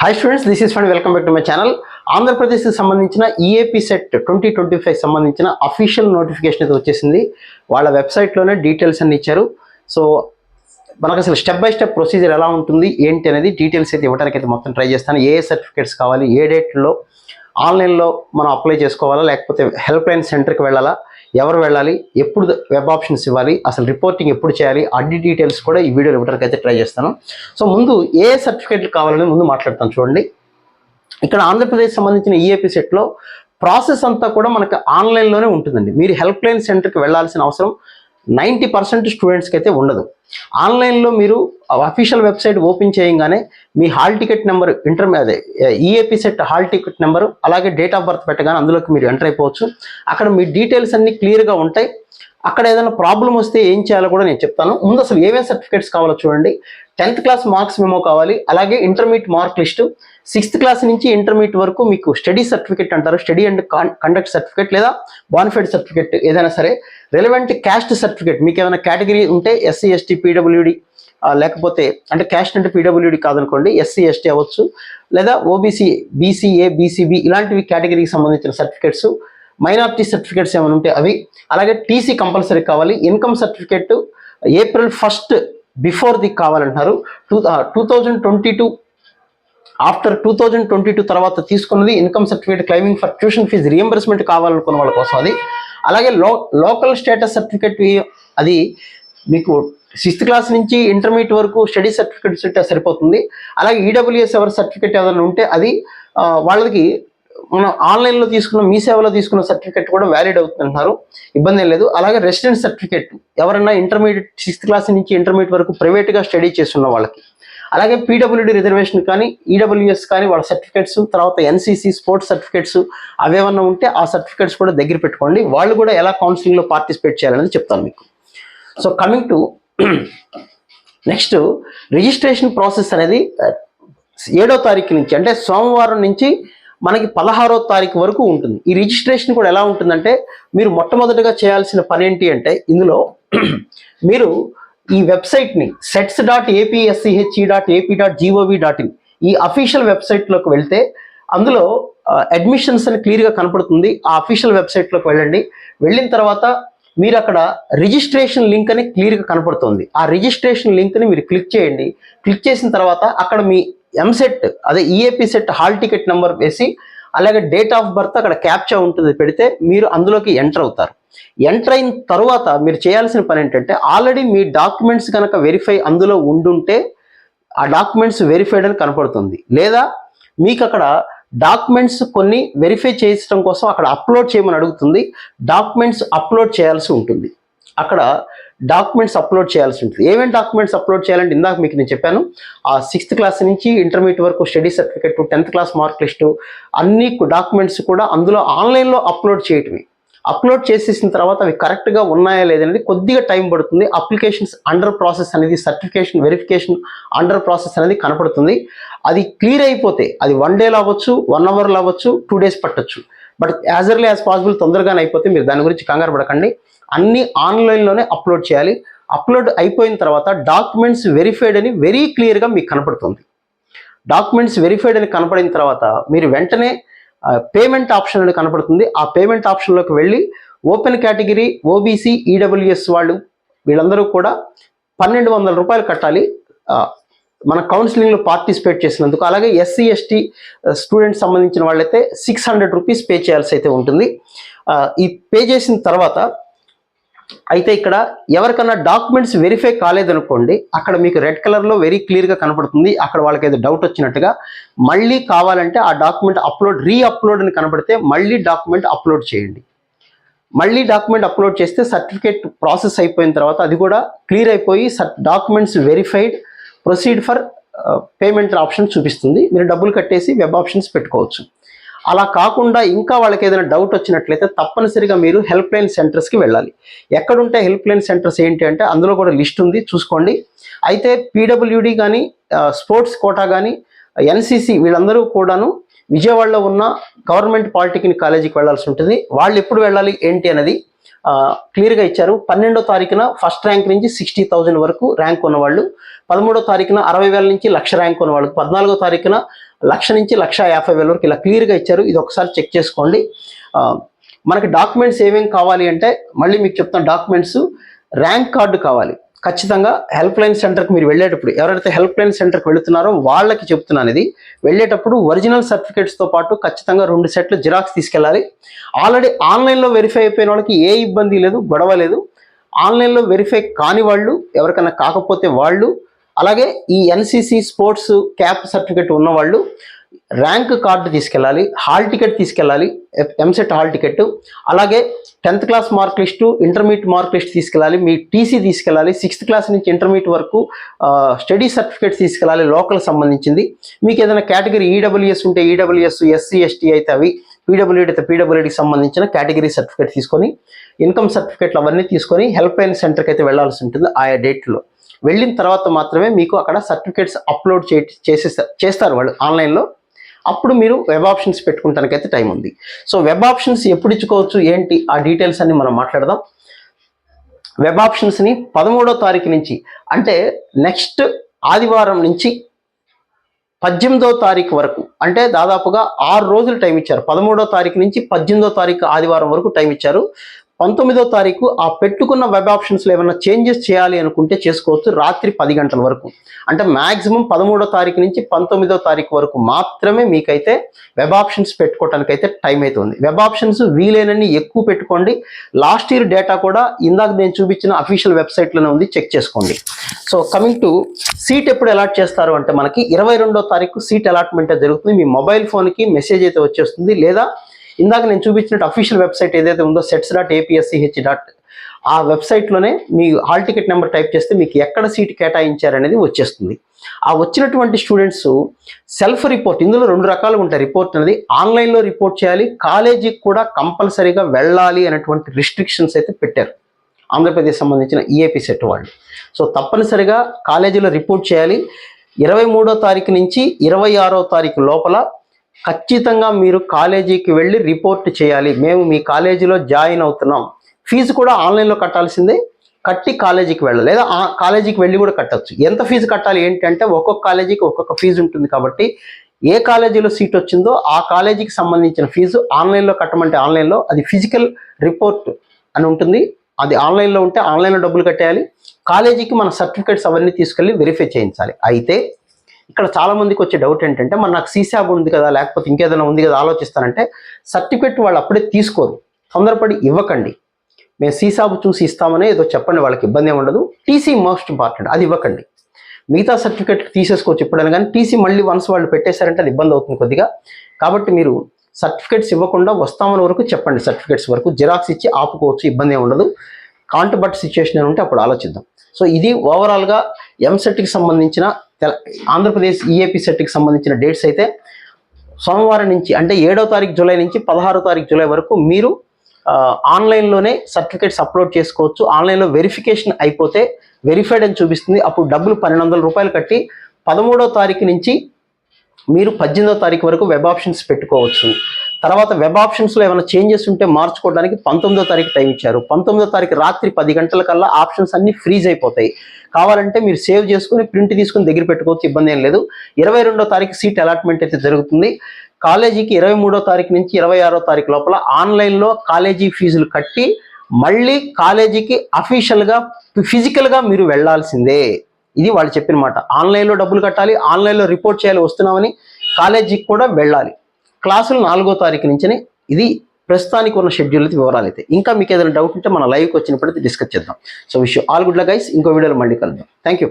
Hi students this is fund welcome back to my channel ఆంధ్రప్రదేశ్కి సంబంధించిన EAP CET twenty twenty five సంబంధించిన official notification అయితే వచ్చేసింది. వాళ్ళ వెబ్సైట్లోనే డీటెయిల్స్ అన్ని ఇచ్చారు. సో మనకు అసలు స్టెప్ బై స్టెప్ ప్రొసీజర్ ఎలా ఉంటుంది ఏంటి అనేది డీటెయిల్స్ అయితే ఇవ్వడానికి అయితే మొత్తం ట్రై చేస్తాను. ఏ సర్టిఫికేట్స్ కావాలి ఏ డేట్లో ఆన్లైన్లో మనం అప్లై చేసుకోవాలా లేకపోతే హెల్ప్ లైన్ సెంటర్కి వెళ్ళాలా ఎవరు వెళ్ళాలి ఎప్పుడు వెబ్ ఆప్షన్స్ ఇవ్వాలి అసలు రిపోర్టింగ్ ఎప్పుడు చేయాలి అన్ని డీటెయిల్స్ కూడా ఈ వీడియోలో ఇవ్వడానికి అయితే ట్రై చేస్తాను. సో ముందు ఏ సర్టిఫికేట్లు కావాలని ముందు మాట్లాడతాను చూడండి. ఇక్కడ ఆంధ్రప్రదేశ్ సంబంధించిన ఈఏపీ సెట్లో ప్రాసెస్ అంతా కూడా మనకి ఆన్లైన్లోనే ఉంటుందండి. మీరు హెల్ప్ లైన్ సెంటర్కి వెళ్ళాల్సిన అవసరం నైంటీ పర్సెంట్ స్టూడెంట్స్కి అయితే ఉండదు. ఆన్లైన్లో మీరు అఫీషియల్ వెబ్సైట్ ఓపెన్ చేయగానే మీ హాల్ టికెట్ నెంబర్ ఇంటర్ అదే EAP CET hall ticket number అలాగే డేట్ ఆఫ్ బర్త్ పెట్టగానే అందులోకి మీరు ఎంటర్ అయిపోవచ్చు. అక్కడ మీ డీటెయిల్స్ అన్ని క్లియర్గా ఉంటాయి. అక్కడ ఏదైనా ప్రాబ్లం వస్తే ఏం చేయాలో కూడా నేను చెప్తాను. ముందు అసలు ఏమేమి సర్టిఫికేట్స్ కావాలో చూడండి. టెన్త్ క్లాస్ మార్క్స్ మెమో కావాలి. అలాగే intermediate mark list sixth class నుంచి ఇంటర్మీడియట్ వరకు మీకు స్టడీ సర్టిఫికేట్ అంటారు. స్టడీ అండ్ కండక్ట్ సర్టిఫికేట్ లేదా బానిఫైడ్ సర్టిఫికేట్ ఏదైనా సరే. రెలవెంట్ క్యాస్ట్ సర్టిఫికేట్ మీకు ఏమైనా కేటగిరీ ఉంటే ఎస్సీ ఎస్టీ పీడబ్ల్యూడి లేకపోతే అంటే క్యాస్ట్ అంటే పీడబ్ల్యూడి కాదనుకోండి ఎస్సీ ఎస్టీ అవ్వచ్చు లేదా ఓబీసీ బీసీఏ బీసీబీ ఇలాంటివి కేటగిరీకి సంబంధించిన సర్టిఫికేట్స్ మైనార్టీ సర్టిఫికేట్స్ ఏమైనా ఉంటే అవి. అలాగే టీసీ కంపల్సరీ కావాలి income certificate April first before the కావాలంటున్నారు. Two two thousand twenty two after two thousand twenty two తర్వాత తీసుకున్నది income certificate claiming for tuition fees reimbursement కావాలనుకున్న వాళ్ళ కోసం అది. అలాగే లో లోకల్ స్టేటస్ సర్టిఫికేట్ అది మీకు సిక్స్త్ క్లాస్ నుంచి ఇంటర్మీడియట్ వరకు స్టడీ సర్టిఫికేట్స్ ఉంటే సరిపోతుంది. అలాగే ఈడబ్ల్యూఎస్ ఎవరి సర్టిఫికేట్ ఏదైనా ఉంటే అది వాళ్ళకి మనం ఆన్లైన్లో తీసుకున్న మీ సేవలో తీసుకున్న సర్టిఫికేట్ కూడా వ్యాలిడ్ అవుతుందంటున్నారు. ఇబ్బంది ఏం లేదు. అలాగే రెసిడెంట్ సర్టిఫికేట్ ఎవరైనా ఇంటర్మీడియట్ సిక్స్త్ క్లాస్ నుంచి ఇంటర్మీడియట్ వరకు ప్రైవేట్గా స్టడీ చేస్తున్న వాళ్ళకి. అలాగే పీడబ్ల్యూడి రిజర్వేషన్ కానీ ఈడబ్ల్యూఎస్ కానీ వాళ్ళ సర్టిఫికేట్స్ తర్వాత ఎన్సీసీ స్పోర్ట్స్ సర్టిఫికేట్స్ అవేమన్నా ఉంటే ఆ సర్టిఫికేట్స్ కూడా దగ్గర పెట్టుకోండి. వాళ్ళు కూడా ఎలా కౌన్సిలింగ్లో పార్టిసిపేట్ చేయాలనేది చెప్తాను మీకు. So coming to next registration process అనేది ఏడో తారీఖు నుంచి అంటే సోమవారం నుంచి మనకి పదహారో తారీఖు వరకు ఉంటుంది. ఈ రిజిస్ట్రేషన్ కూడా ఎలా ఉంటుందంటే మీరు మొట్టమొదటిగా చేయాల్సిన పని ఏంటి అంటే ఇందులో మీరు ఈ వెబ్సైట్ని sets dot APSCHE dot AP dot GOV dot in ఈ అఫీషియల్ వెబ్సైట్లోకి వెళ్తే అందులో అడ్మిషన్స్ అని క్లియర్గా కనపడుతుంది. ఆ అఫీషియల్ వెబ్సైట్లోకి వెళ్ళండి. వెళ్ళిన తర్వాత మీరు అక్కడ రిజిస్ట్రేషన్ లింక్ అని క్లియర్గా కనపడుతుంది. ఆ రిజిస్ట్రేషన్ లింక్ని మీరు క్లిక్ చేయండి. క్లిక్ చేసిన తర్వాత అక్కడ మీ ఎంసెట్ అదే EAP CET hall ticket number వేసి అలాగే డేట్ ఆఫ్ బర్త్ అక్కడ క్యాప్చా ఉంటుంది పెడితే మీరు అందులోకి ఎంటర్ అవుతారు. ఎంటర్ అయిన తర్వాత మీరు చేయాల్సిన పని ఏంటంటే ఆల్రెడీ మీ డాక్యుమెంట్స్ కనుక వెరిఫై అందులో ఉండుంటే ఆ డాక్యుమెంట్స్ వెరిఫైడ్ అని కనపడుతుంది. లేదా మీకు అక్కడ డాక్యుమెంట్స్ కొన్ని వెరిఫై చేయించడం కోసం అక్కడ అప్లోడ్ చేయమని అడుగుతుంది. డాక్యుమెంట్స్ అప్లోడ్ చేయాల్సి ఉంటుంది. అక్కడ డాక్యుమెంట్స్ అప్లోడ్ చేయాల్సి ఉంటుంది. ఏమేమి డాక్యుమెంట్స్ అప్లోడ్ చేయాలంటే ఇందాక మీకు నేను చెప్పాను. ఆ సిక్స్త్ క్లాస్ నుంచి ఇంటర్మీడియట్ వరకు study certificate tenth class mark list అన్ని డాక్యుమెంట్స్ కూడా అందులో ఆన్లైన్లో అప్లోడ్ చేయటమే. అప్లోడ్ చేసేసిన తర్వాత అవి కరెక్ట్గా ఉన్నాయా లేదనేది కొద్దిగా టైం పడుతుంది. అప్లికేషన్స్ అండర్ ప్రాసెస్ అనేది సర్టిఫికేషన్ వెరిఫికేషన్ అండర్ ప్రాసెస్ అనేది కనపడుతుంది. అది క్లియర్ అయిపోతే అది వన్ డేలో అవ్వచ్చు వన్ అవర్లో అవ్వచ్చు టూ డేస్ పట్టచ్చు. But as early as possible తొందరగానే అయిపోతే మీరు దాని గురించి కంగారు పడకండి. అన్ని ఆన్లైన్లోనే అప్లోడ్ చేయాలి. అప్లోడ్ అయిపోయిన తర్వాత డాక్యుమెంట్స్ వెరిఫైడ్ అని వెరీ క్లియర్గా మీకు కనపడుతుంది. డాక్యుమెంట్స్ వెరిఫైడ్ అని కనపడిన తర్వాత మీరు వెంటనే పేమెంట్ ఆప్షన్ అని కనపడుతుంది. ఆ పేమెంట్ ఆప్షన్లోకి వెళ్ళి ఓపెన్ కేటగిరీ ఓబీసీ ఈడబ్ల్యూఎస్ వాళ్ళు వీళ్ళందరూ కూడా పన్నెండు వందల రూపాయలు కట్టాలి. మన కౌన్సిలింగ్లో పార్టిసిపేట్ చేసినందుకు అలాగే ఎస్సీ ఎస్టీ స్టూడెంట్స్ సంబంధించిన వాళ్ళైతే సిక్స్ హండ్రెడ్ రూపీస్ పే చేయాల్సి అయితే ఉంటుంది. Uh, ఈ పే చేసిన తర్వాత అయితే ఇక్కడ ఎవరికన్నా డాక్యుమెంట్స్ వెరిఫై కాలేదనుకోండి అక్కడ మీకు రెడ్ కలర్లో వెరీ క్లియర్గా కనపడుతుంది. అక్కడ వాళ్ళకి ఏదో డౌట్ వచ్చినట్టుగా మళ్ళీ కావాలంటే ఆ డాక్యుమెంట్ అప్లోడ్ రీ అప్లోడ్ అని కనపడితే మళ్ళీ డాక్యుమెంట్ అప్లోడ్ చేయండి. మళ్ళీ డాక్యుమెంట్ అప్లోడ్ చేస్తే సర్టిఫికేట్ ప్రాసెస్ అయిపోయిన తర్వాత అది కూడా క్లియర్ అయిపోయి documents verified proceed for payment option చూపిస్తుంది. మీరు డబ్బులు కట్టేసి వెబ్ ఆప్షన్స్ పెట్టుకోవచ్చు. అలా కాకుండా ఇంకా వాళ్ళకి ఏదైనా డౌట్ వచ్చినట్లయితే తప్పనిసరిగా మీరు హెల్ప్ లైన్ సెంటర్స్కి వెళ్ళాలి. ఎక్కడుంటే హెల్ప్ లైన్ సెంటర్స్ ఏంటి అంటే అందులో కూడా లిస్ట్ ఉంది. చూసుకోండి. అయితే పీడబ్ల్యూడి కానీ స్పోర్ట్స్ కోటా కానీ ఎన్సిసి వీళ్ళందరూ కూడాను విజయవాడలో ఉన్న గవర్నమెంట్ పాలిటెక్నిక్ కాలేజీకి వెళ్ళాల్సి ఉంటుంది. వాళ్ళు ఎప్పుడు వెళ్ళాలి? ఏంటి అనేది క్లియర్గా ఇచ్చారు. పన్నెండో తారీఖున ఫస్ట్ ర్యాంక్ నుంచి సిక్స్టీ థౌజండ్ వరకు ర్యాంక్ ఉన్నవాళ్ళు. పదమూడో తారీఖున అరవై వేల నుంచి లక్ష ర్యాంక్ ఉన్నవాళ్ళు. పద్నాలుగో తారీఖున లక్ష నుంచి లక్ష యాభై వేల వరకు ఇలా క్లియర్గా ఇచ్చారు. ఇది ఒకసారి చెక్ చేసుకోండి. మనకి డాక్యుమెంట్స్ ఏమేమి కావాలి అంటే మళ్ళీ మీకు చెప్తాను డాక్యుమెంట్స్ ర్యాంక్ కార్డు కావాలి. ఖచ్చితంగా హెల్ప్ లైన్ సెంటర్కి మీరు వెళ్ళేటప్పుడు ఎవరైతే హెల్ప్ లైన్ సెంటర్కి వెళుతున్నారో వాళ్ళకి చెప్తున్నాను ఇది. వెళ్ళేటప్పుడు ఒరిజినల్ సర్టిఫికేట్స్తో పాటు ఖచ్చితంగా రెండు సెట్లు జిరాక్స్ తీసుకెళ్ళాలి. ఆల్రెడీ ఆన్లైన్లో వెరిఫై అయిపోయిన వాళ్ళకి ఏ ఇబ్బంది లేదు గొడవ లేదు. ఆన్లైన్లో వెరిఫై కాని వాళ్ళు ఎవరికైనా కాకపోతే వాళ్ళు అలాగే ఈ ఎన్సిసి స్పోర్ట్స్ క్యాప్ సర్టిఫికేట్ ఉన్నవాళ్ళు ర్యాంక్ కార్డు తీసుకెళ్ళాలి హాల్ టికెట్ తీసుకెళ్ళాలి ఎంసెట్ హాల్ టికెట్ అలాగే tenth class mark list intermediate mark list తీసుకెళ్ళాలి మీ టీసీ తీసుకెళ్ళాలి సిక్స్త్ క్లాస్ నుంచి ఇంటర్మీడియట్ వరకు స్టడీ సర్టిఫికేట్ తీసుకెళ్ళాలి లోకల్ సంబంధించింది. మీకు ఏదైనా కేటగిరీ ఈడబ్ల్యూఎస్ ఉంటే ఈడబ్ల్యూఎస్ ఎస్సీ ఎస్టీ అయితే అవి పీడబ్ల్యూడి అయితే పీడబ్ల్యూడికి సంబంధించిన కేటగిరీ సర్టిఫికేట్ తీసుకొని ఇన్కమ్ సర్టిఫికేట్లు అవన్నీ తీసుకొని హెల్ప్ లైన్ సెంటర్కి అయితే వెళ్ళాల్సి ఉంటుంది ఆయా డేట్లో. వెళ్ళిన తర్వాత మాత్రమే మీకు అక్కడ సర్టిఫికేట్స్ అప్లోడ్ చే చేసేస్తా చేస్తారు వాళ్ళు ఆన్లైన్లో. అప్పుడు మీరు వెబ్ ఆప్షన్స్ పెట్టుకుంటానికైతే టైం ఉంది. సో వెబ్ ఆప్షన్స్ ఎప్పుడు ఇచ్చుకోవచ్చు? ఏంటి? ఆ డీటెయిల్స్ అన్ని మనం మాట్లాడదాం. వెబ్ ఆప్షన్స్ని పదమూడో తారీఖు నుంచి అంటే నెక్స్ట్ ఆదివారం నుంచి పద్దెనిమిదో తారీఖు వరకు అంటే దాదాపుగా ఆరు రోజులు టైం ఇచ్చారు. పదమూడో తారీఖు నుంచి పద్దెనిమిదో తారీఖు ఆదివారం వరకు టైం ఇచ్చారు. పంతొమ్మిదో తారీఖు ఆ పెట్టుకున్న వెబ్ ఆప్షన్స్లో ఏమైనా చేంజెస్ చేయాలి అనుకుంటే చేసుకోవచ్చు రాత్రి పది గంటల వరకు. అంటే మ్యాక్సిమం పదమూడో తారీఖు నుంచి పంతొమ్మిదో తారీఖు వరకు మాత్రమే మీకైతే వెబ్ ఆప్షన్స్ పెట్టుకోవడానికి అయితే టైం అవుతుంది. వెబ్ ఆప్షన్స్ వీలైనన్ని ఎక్కువ పెట్టుకోండి. లాస్ట్ ఇయర్ డేటా కూడా ఇందాక నేను చూపించిన అఫీషియల్ వెబ్సైట్లోనే ఉంది. చెక్ చేసుకోండి. సో కమింగ్ టు సీట్ ఎప్పుడు అలాట్ చేస్తారు అంటే మనకి ఇరవై రెండో తారీఖు సీట్ అలాట్మెంట్ జరుగుతుంది. మీ మొబైల్ ఫోన్కి మెసేజ్ అయితే వచ్చేస్తుంది. లేదా ఇందాక నేను చూపించినట్టు అఫీషియల్ వెబ్సైట్ ఏదైతే ఉందో సెట్స్ డాట్ ఏపీఎస్సిహెచ్ డాట్ ఆ వెబ్సైట్లోనే మీ హాల్ టికెట్ నెంబర్ టైప్ చేస్తే మీకు ఎక్కడ సీట్ కేటాయించారనేది వచ్చేస్తుంది. ఆ వచ్చినటువంటి స్టూడెంట్స్ సెల్ఫ్ రిపోర్ట్ ఇందులో రెండు రకాలుగా ఉంటాయి రిపోర్ట్ అనేది. ఆన్లైన్లో రిపోర్ట్ చేయాలి కాలేజీకి కూడా కంపల్సరీగా వెళ్ళాలి అనేటువంటి రిస్ట్రిక్షన్స్ అయితే పెట్టారు. ఆంధ్రప్రదేశ్ సంబంధించిన ఈఏపీ సెట్ వాళ్ళు. సో తప్పనిసరిగా కాలేజీలో రిపోర్ట్ చేయాలి. ఇరవై మూడో తారీఖు నుంచి ఇరవై ఆరో తారీఖు లోపల ఖచ్చితంగా మీరు కాలేజీకి వెళ్ళి రిపోర్ట్ చేయాలి. మేము మీ కాలేజీలో జాయిన్ అవుతున్నాం. ఫీజు కూడా ఆన్లైన్లో కట్టాల్సిందే. కట్టి కాలేజీకి వెళ్ళాలి. లేదా ఆ కాలేజీకి వెళ్ళి కూడా కట్టచ్చు. ఎంత ఫీజు కట్టాలి? ఏంటంటే ఒక్కొక్క కాలేజీకి ఒక్కొక్క ఫీజు ఉంటుంది కాబట్టి ఏ కాలేజీలో సీట్ వచ్చిందో ఆ కాలేజీకి సంబంధించిన ఫీజు ఆన్లైన్లో కట్టమంటే ఆన్లైన్లో అది ఫిజికల్ రిపోర్ట్ అని ఉంటుంది. అది ఆన్లైన్లో ఉంటే ఆన్లైన్లో డబ్బులు కట్టేయాలి. కాలేజీకి మన సర్టిఫికేట్స్ అవన్నీ తీసుకెళ్ళి వెరిఫై చేయించాలి. అయితే ఇక్కడ చాలా మందికి వచ్చే డౌట్ ఏంటంటే మరి నాకు సీసాబ్ ఉంది కదా లేకపోతే ఇంకేదైనా ఉంది కదా ఆలోచిస్తానంటే సర్టిఫికేట్ వాళ్ళు అప్పుడే తీసుకోరు. తొందరపడి ఇవ్వకండి. మేము సీసాబు చూసి ఇస్తామని ఏదో చెప్పండి వాళ్ళకి ఇబ్బంది ఉండదు. టీసీ మోస్ట్ ఇంపార్టెంట్ అది ఇవ్వకండి. మిగతా సర్టిఫికేట్ తీసేసుకోవచ్చు ఎప్పుడైనా కానీ టీసీ మళ్ళీ వన్స్ వాళ్ళు పెట్టేశారంటే అది ఇబ్బంది అవుతుంది కొద్దిగా. కాబట్టి మీరు సర్టిఫికేట్స్ ఇవ్వకుండా వస్తామని వరకు చెప్పండి సర్టిఫికేట్స్ వరకు. జిరాక్స్ ఇచ్చి ఆపుకోవచ్చు ఇబ్బంది ఉండదు. కాంట్ సిచ్యువేషన్ ఉంటే అప్పుడు ఆలోచిద్దాం. సో ఇది ఓవరాల్గా ఎంసెట్కి సంబంధించిన ఆంధ్రప్రదేశ్ ఈఏపీ సెట్కి సంబంధించిన డేట్స్ అయితే సోమవారం నుంచి అంటే ఏడో తారీఖు జూలై నుంచి పదహారో తారీఖు జూలై వరకు మీరు ఆన్లైన్లోనే సర్టిఫికేట్స్ అప్లోడ్ చేసుకోవచ్చు. ఆన్లైన్లో వెరిఫికేషన్ అయిపోతే వెరిఫైడ్ అని చూపిస్తుంది. అప్పుడు డబ్బులు పన్నెండు వందల రూపాయలు కట్టి పదమూడో తారీఖు నుంచి మీరు పద్దెనిమిదో తారీఖు వరకు వెబ్ ఆప్షన్స్ పెట్టుకోవచ్చు. తర్వాత వెబ్ ఆప్షన్స్లో ఏమైనా చేంజెస్ ఉంటే మార్చుకోవడానికి పంతొమ్మిదో తారీఖు టైం ఇచ్చారు. పంతొమ్మిదో తారీఖు రాత్రి పది గంటల కల్లా ఆప్షన్స్ అన్ని ఫ్రీజ్ అయిపోతాయి. కావాలంటే మీరు సేవ్ చేసుకుని ప్రింట్ తీసుకుని దగ్గర పెట్టుకోవచ్చు ఇబ్బంది ఏం లేదు. ఇరవై రెండో తారీఖు సీట్ అలాట్మెంట్ అయితే జరుగుతుంది. కాలేజీకి ఇరవై మూడో తారీఖు నుంచి ఇరవై ఆరో తారీఖు లోపల ఆన్లైన్లో కాలేజీ ఫీజులు కట్టి మళ్ళీ కాలేజీకి అఫీషియల్గా ఫిజికల్గా మీరు వెళ్ళాల్సిందే. ఇది వాళ్ళు చెప్పిన మాట. ఆన్లైన్లో డబ్బులు కట్టాలి ఆన్లైన్లో రిపోర్ట్ చేయాలి వస్తున్నామని కాలేజీకి కూడా వెళ్ళాలి. క్లాసులు నాలుగో తారీఖు నుంచే ఇది ప్రస్తుతానికి ఉన్న షెడ్యూల్ అయితే వివరాలు అయితే ఇంకా మీకు ఏదైనా డౌట్ ఉంటే మన లైవ్కి వచ్చినప్పుడు డిస్కస్ చేద్దాం. సో విషయం ఆల్ గుడ్ గైస్ ఇంకో వీడియోలో మళ్ళీ కలుద్దాం. Thank you